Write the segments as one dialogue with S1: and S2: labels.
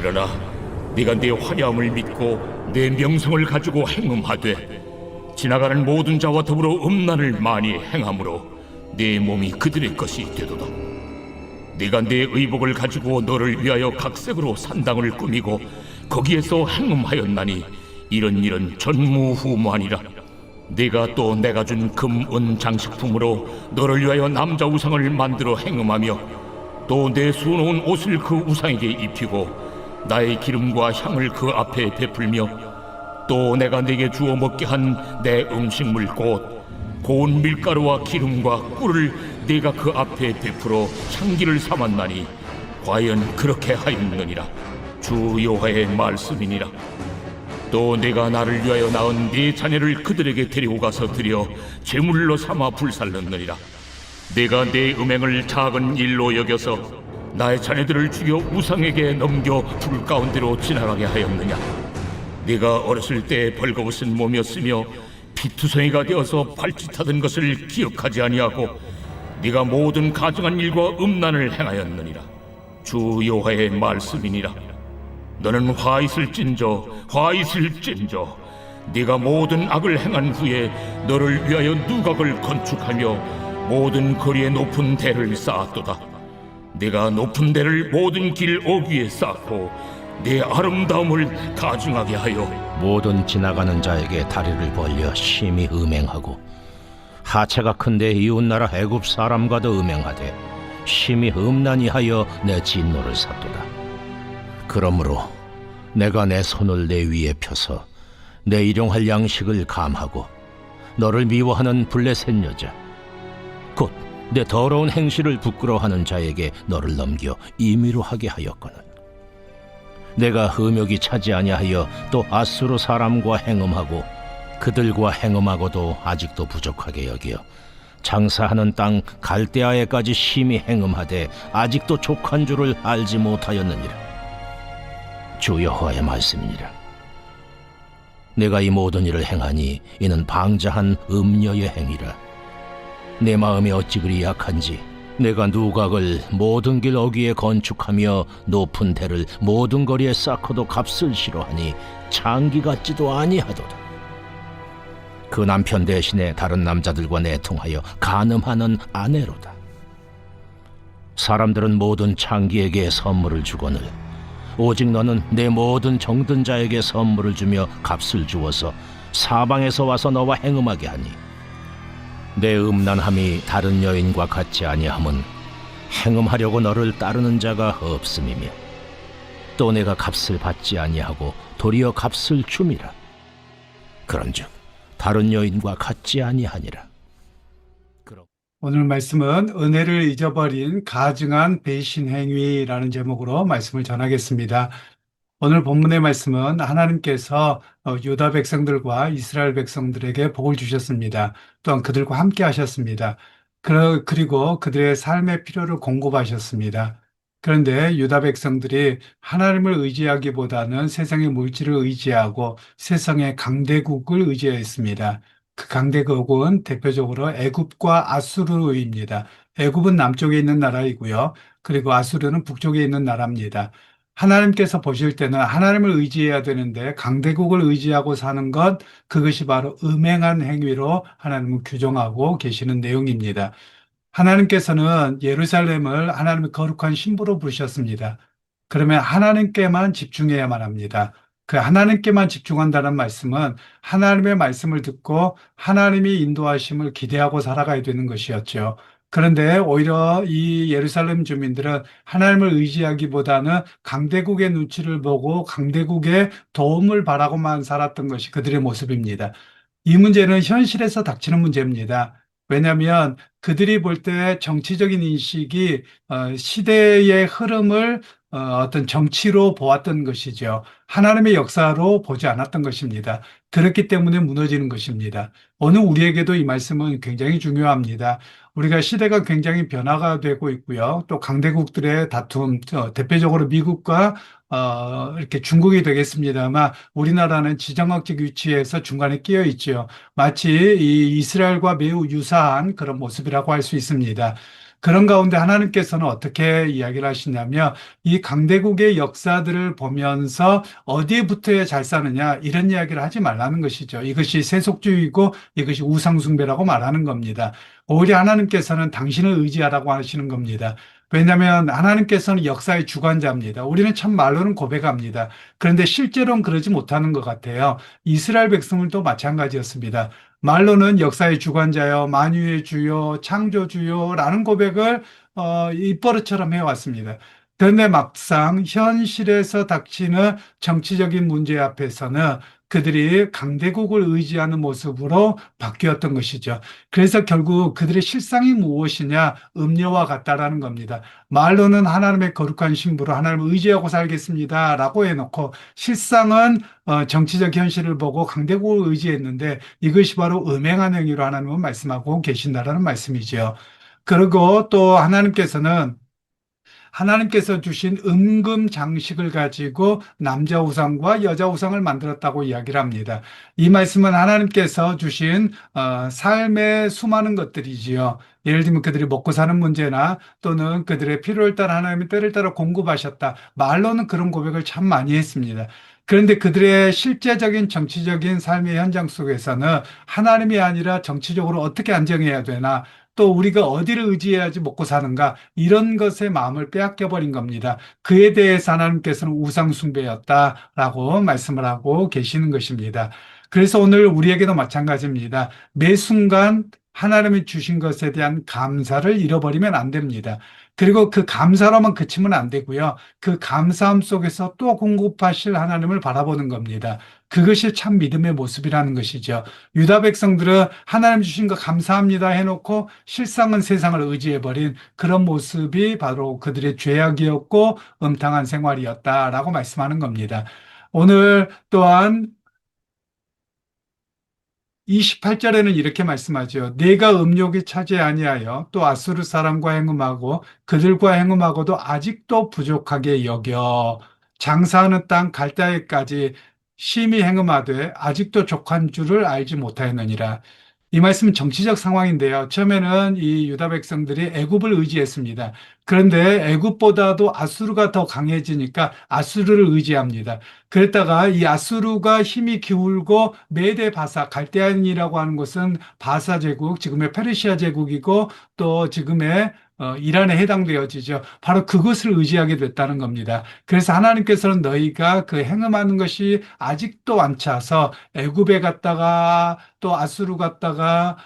S1: 그러나 네가 내 화려함을 믿고 내 명성을 가지고 행음하되 지나가는 모든 자와 더불어 음란을 많이 행함으로 네 몸이 그들의 것이 되도다. 네가 내 의복을 가지고 너를 위하여 각색으로 산당을 꾸미고 거기에서 행음하였나니 이런 일은 전무후무하니라. 네가 또 내가 준 금, 은 장식품으로 너를 위하여 남자 우상을 만들어 행음하며 또 내 수놓은 옷을 그 우상에게 입히고 나의 기름과 향을 그 앞에 베풀며 또 내가 네게 주어 먹게 한 내 음식물 곧 고운 밀가루와 기름과 꿀을 네가 그 앞에 베풀어 향기를 삼았나니 과연 그렇게 하였느니라. 주 여호와의 말씀이니라. 또 내가 나를 위하여 낳은 네 자녀를 그들에게 데리고 가서 드려 제물로 삼아 불살렀느니라. 내가 내 음행을 작은 일로 여겨서 나의 자녀들을 죽여 우상에게 넘겨 불 가운데로 지나가게 하였느냐? 네가 어렸을 때 벌거벗은 몸이었으며 피투성이가 되어서 발짓하던 것을 기억하지 아니하고 네가 모든 가증한 일과 음란을 행하였느니라. 주 여호와의 말씀이니라. 너는 화 있을진저 화 있을진저. 네가 모든 악을 행한 후에 너를 위하여 누각을 건축하며 모든 거리에 높은 대를 쌓았도다 네가 높은 대를 모든 길 어귀에 쌓고 네 아름다움을 가증하게 하여
S2: 모든 지나가는 자에게 다리를 벌려 심히 음행하고 하체가 큰데 이웃나라 애굽 사람과도 음행하되 심히 음란히 하여 내 진노를 샀도다. 그러므로 내가 내 손을 내 위에 펴서 내 일용할 양식을 감하고 너를 미워하는 블레셋 여자 곧 내 더러운 행실을 부끄러워하는 자에게 너를 넘겨 임의로 하게 하였거늘. 내가 흠욕이 차지 아니하여 또 아수르 사람과 행음하고 그들과 행음하고도 아직도 부족하게 여기어 장사하는 땅 갈대아에까지 심히 행음하되 아직도 족한 줄을 알지 못하였느니라. 주 여호와의 말씀이니라. 내가 이 모든 일을 행하니 이는 방자한 음녀의 행위라 내 마음이 어찌 그리 약한지 내가 누각을 모든 길 어귀에 건축하며 높은 대를 모든 거리에 쌓고도 값을 싫어하니 창기 같지도 아니하도다. 그 남편 대신에 다른 남자들과 내통하여 간음하는 아내로다. 사람들은 모든 창기에게 선물을 주거늘 오직 너는 내 모든 정든 자에게 선물을 주며 값을 주어서 사방에서 와서 너와 행음하게 하니 내 음란함이 다른 여인과 같지 아니함은 행음하려고 너를 따르는 자가 없음이며 또 내가 값을 받지 아니하고 도리어 값을 줌이라 그런즉 다른 여인과 같지 아니하니라
S3: 오늘 말씀은 은혜를 잊어버린 가증한 배신 행위라는 제목으로 말씀을 전하겠습니다. 오늘 본문의 말씀은 하나님께서 어, 유다 백성들과 이스라엘 백성들에게 복을 주셨습니다. 또한 그들과 함께 하셨습니다. 그리고 그들의 삶의 필요를 공급하셨습니다. 그런데 유다 백성들이 하나님을 의지하기보다는 세상의 물질을 의지하고 세상의 강대국을 의지했습니다. 그 강대국은 대표적으로 애굽과 아수르입니다. 애굽은 남쪽에 있는 나라이고요. 그리고 아수르는 북쪽에 있는 나라입니다. 하나님께서 보실 때는 하나님을 의지해야 되는데 강대국을 의지하고 사는 것 그것이 바로 음행한 행위로 하나님은 규정하고 계시는 내용입니다. 하나님께서는 예루살렘을 하나님의 거룩한 신부로 부르셨습니다. 그러면 하나님께만 집중해야만 합니다. 그 하나님께만 집중한다는 말씀은 하나님의 말씀을 듣고 하나님이 인도하심을 기대하고 살아가야 되는 것이었죠. 그런데 오히려 이 예루살렘 주민들은 하나님을 의지하기보다는 강대국의 눈치를 보고 강대국의 도움을 바라고만 살았던 것이 그들의 모습입니다. 이 문제는 현실에서 닥치는 문제입니다. 왜냐하면 그들이 볼 때 정치적인 인식이 어, 시대의 흐름을 어, 어떤 정치로 보았던 것이죠. 하나님의 역사로 보지 않았던 것입니다. 그렇기 때문에 무너지는 것입니다. 오늘 우리에게도 이 말씀은 굉장히 중요합니다. 우리가 시대가 굉장히 변화가 되고 있고요. 또 강대국들의 다툼, 어, 대표적으로 미국과 어, 이렇게 중국이 되겠습니다만 우리나라는 지정학적 위치에서 중간에 끼어 있죠. 마치 이 이스라엘과 매우 유사한 그런 모습이라고 할 수 있습니다. 그런 가운데 하나님께서는 어떻게 이야기를 하시냐면 이 강대국의 역사들을 보면서 붙어야 잘 사느냐 이런 이야기를 하지 말라는 것이죠. 이것이 세속주의고 이것이 우상숭배라고 말하는 겁니다. 오히려 하나님께서는 당신을 의지하라고 하시는 겁니다. 왜냐하면 하나님께서는 역사의 주관자입니다. 우리는 참 말로는 고백합니다. 그런데 실제로는 그러지 못하는 것 같아요. 이스라엘 백성들도 마찬가지였습니다. 말로는 역사의 주관자요, 만유의 주요, 창조주요라는 고백을 어, 입버릇처럼 해왔습니다. 그런데 막상 현실에서 닥치는 정치적인 문제 앞에서는 그들이 강대국을 의지하는 모습으로 바뀌었던 것이죠. 그래서 결국 그들의 실상이 무엇이냐? 음료와 같다라는 겁니다. 말로는 하나님의 거룩한 신부로 하나님을 의지하고 살겠습니다. 라고 해놓고 실상은 어, 정치적 현실을 보고 강대국을 의지했는데 이것이 바로 음행한 행위로 하나님은 말씀하고 계신다라는 말씀이죠. 그리고 또 하나님께서는 하나님께서 주신 은금 장식을 가지고 남자 우상과 여자 우상을 만들었다고 이야기를 합니다. 이 말씀은 하나님께서 주신 어, 삶의 수많은 것들이지요. 예를 들면 그들이 먹고 사는 문제나 또는 그들의 필요를 따라 하나님의 때를 따라 공급하셨다. 말로는 그런 고백을 참 많이 했습니다. 그런데 그들의 실제적인 정치적인 삶의 현장 속에서는 하나님이 아니라 정치적으로 어떻게 안정해야 되나 또 우리가 어디를 의지해야지 먹고 사는가 이런 것에 마음을 빼앗겨 버린 겁니다. 그에 대해서 하나님께서는 우상 숭배였다라고 말씀을 하고 계시는 것입니다. 그래서 오늘 우리에게도 마찬가지입니다. 매 순간 하나님이 주신 것에 대한 감사를 잃어버리면 안 됩니다. 그리고 그 감사로만 그치면 안 되고요. 그 감사함 속에서 또 공급하실 하나님을 바라보는 겁니다. 그것이 참 믿음의 모습이라는 것이죠. 유다 백성들은 하나님 주신 거 감사합니다 해놓고 실상은 세상을 의지해버린 그런 모습이 바로 그들의 죄악이었고 음탕한 생활이었다라고 말씀하는 겁니다. 오늘 또한 28절에는 이렇게 말씀하죠. 내가 음욕이 차지 아니하여 또 아수르 사람과 행음하고 그들과 행음하고도 아직도 부족하게 여겨 장사하는 땅 갈대아에까지 심히 행음하되 아직도 족한 줄을 알지 못하였느니라. 이 말씀은 정치적 상황인데요. 처음에는 이 유다 백성들이 애굽을 의지했습니다. 그런데 애굽보다도 아수르가 더 강해지니까 아수르를 의지합니다. 그랬다가 이 아수르가 힘이 기울고 메데 바사 갈대안이라고 하는 곳은 바사 제국, 지금의 페르시아 제국이고 또 지금의 어, 이란에 해당되어지죠. 바로 그것을 의지하게 됐다는 겁니다. 그래서 하나님께서는 너희가 그 행음하는 것이 아직도 안 차서 애굽에 갔다가 또 아수르 갔다가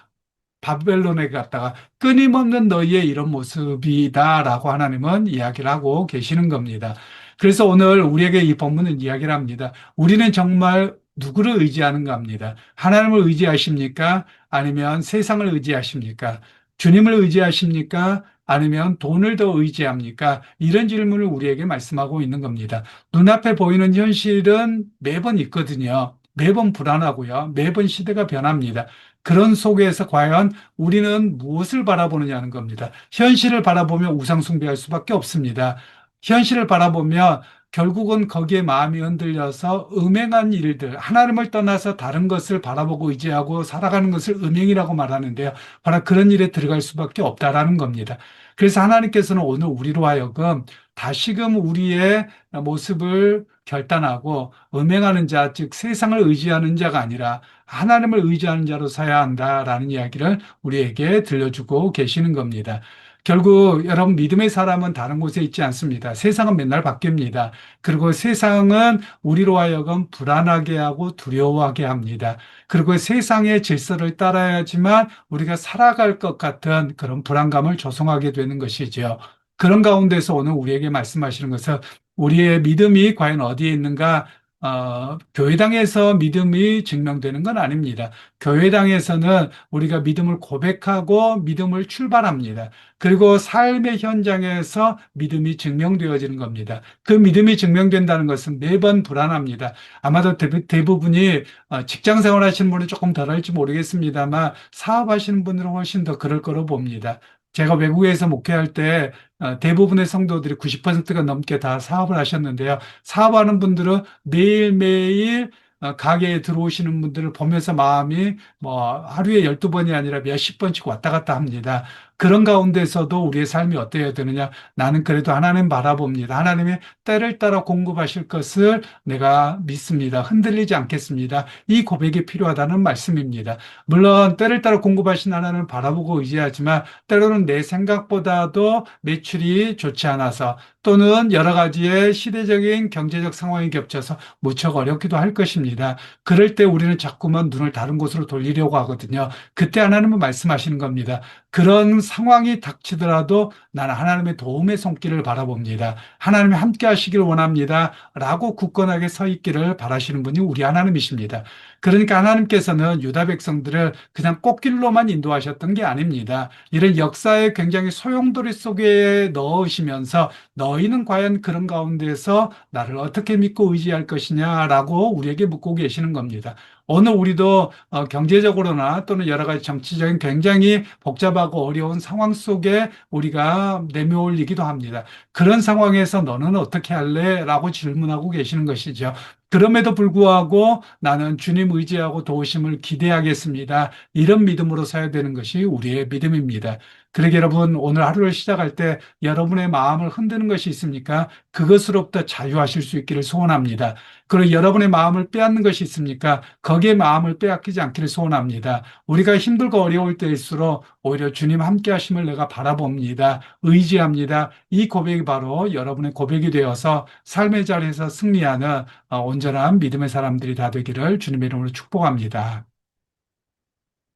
S3: 바벨론에 갔다가 끊임없는 너희의 이런 모습이다라고 하나님은 이야기를 하고 계시는 겁니다. 그래서 오늘 우리에게 이 본문은 이야기를 합니다. 우리는 정말 누구를 의지하는가 합니다. 하나님을 의지하십니까? 아니면 세상을 의지하십니까? 주님을 의지하십니까? 아니면 돈을 더 의지합니까? 이런 질문을 우리에게 말씀하고 있는 겁니다. 눈앞에 보이는 현실은 매번 있거든요. 매번 불안하고요. 매번 시대가 변합니다. 그런 속에서 과연 우리는 무엇을 바라보느냐는 겁니다. 현실을 바라보며 우상숭배할 수밖에 없습니다. 현실을 바라보며 결국은 거기에 마음이 흔들려서 음행한 일들, 하나님을 떠나서 다른 것을 바라보고 의지하고 살아가는 것을 음행이라고 말하는데요. 바로 그런 일에 들어갈 수밖에 없다라는 겁니다. 그래서 하나님께서는 오늘 우리로 하여금 다시금 우리의 모습을 결단하고 음행하는 자, 즉 세상을 의지하는 자가 아니라 하나님을 의지하는 자로 서야 한다라는 이야기를 우리에게 들려주고 계시는 겁니다. 결국 여러분 믿음의 사람은 다른 곳에 있지 않습니다. 세상은 맨날 바뀝니다. 그리고 세상은 우리로 하여금 불안하게 하고 두려워하게 합니다. 그리고 세상의 질서를 따라야지만 우리가 살아갈 것 같은 그런 불안감을 조성하게 되는 것이죠. 그런 가운데서 오늘 우리에게 말씀하시는 것은 우리의 믿음이 과연 어디에 있는가 어, 교회당에서 믿음이 증명되는 건 아닙니다. 교회당에서는 우리가 믿음을 고백하고 믿음을 출발합니다. 그리고 삶의 현장에서 믿음이 증명되어지는 겁니다. 그 믿음이 증명된다는 것은 매번 불안합니다. 아마도 대부 분이 어, 직장 생활 하시는 분은 조금 덜 할지 모르겠습니다만 사업하시는 분들은 훨씬 더 그럴 거로 봅니다. 제가 외국에서 목회할 때 어, 대부분의 성도들이 90%가 넘게 다 사업을 하셨는데요. 사업하는 분들은 매일매일 어, 가게에 들어오시는 분들을 보면서 마음이 뭐 하루에 12번이 아니라 몇십 번씩 왔다 갔다 합니다. 그런 가운데서도 우리의 삶이 어때야 되느냐? 나는 그래도 하나님 바라봅니다. 하나님의 때를 따라 공급하실 것을 내가 믿습니다. 흔들리지 않겠습니다. 이 고백이 필요하다는 말씀입니다. 물론 때를 따라 공급하신 하나님을 바라보고 의지하지만 때로는 내 생각보다도 매출이 좋지 않아서 또는 여러 가지의 시대적인 경제적 상황이 겹쳐서 무척 어렵기도 할 것입니다. 그럴 때 우리는 자꾸만 눈을 다른 곳으로 돌리려고 하거든요. 그때 하나님은 말씀하시는 겁니다. 그런 상황이 닥치더라도 나는 하나님의 도움의 손길을 바라봅니다. 하나님이 함께 하시길 원합니다. 라고 굳건하게 서 있기를 바라시는 분이 우리 하나님이십니다. 그러니까 하나님께서는 유다 백성들을 그냥 꽃길로만 인도하셨던 게 아닙니다. 이런 역사의 굉장히 소용돌이 속에 넣으시면서 너희는 과연 그런 가운데서 나를 어떻게 믿고 의지할 것이냐라고 우리에게 묻고 계시는 겁니다. 오늘 우리도 어, 경제적으로나 또는 여러 가지 정치적인 굉장히 복잡하고 어려운 상황 속에 우리가 내몰리기도 합니다. 그런 상황에서 너는 어떻게 할래? 라고 질문하고 계시는 것이죠. 그럼에도 불구하고 나는 주님 의지하고 도우심을 기대하겠습니다. 이런 믿음으로 서야 되는 것이 우리의 믿음입니다. 그러게 여러분 오늘 하루를 시작할 때 여러분의 마음을 흔드는 것이 있습니까? 그것으로부터 자유하실 수 있기를 소원합니다. 그리고 여러분의 마음을 빼앗는 것이 있습니까? 거기에 마음을 빼앗기지 않기를 소원합니다. 우리가 힘들고 어려울 때일수록 오히려 주님 함께 하심을 내가 바라봅니다. 의지합니다. 이 고백이 바로 여러분의 고백이 되어서 삶의 자리에서 승리하는 어, 온전한 믿음의 사람들이 다 되기를 주님의 이름으로 축복합니다.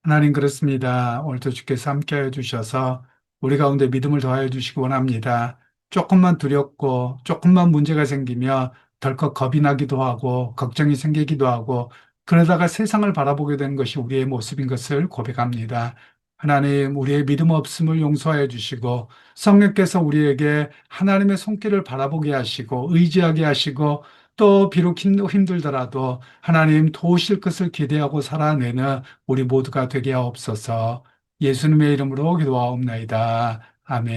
S3: 하나님 그렇습니다. 오늘도 주께서 함께 해 주셔서 우리 가운데 믿음을 더하여 주시기 원합니다. 조금만 두렵고 조금만 문제가 생기며 덜컥 겁이 나기도 하고 걱정이 생기기도 하고 그러다가 세상을 바라보게 되는 것이 우리의 모습인 것을 고백합니다. 하나님, 우리의 믿음 없음을 용서해 주시고 성령께서 우리에게 하나님의 손길을 바라보게 하시고 의지하게 하시고 또 비록 힘- 힘들더라도 하나님 도우실 것을 기대하고 살아내는 우리 모두가 되게 하옵소서. 예수님의 이름으로 기도하옵나이다. 아멘.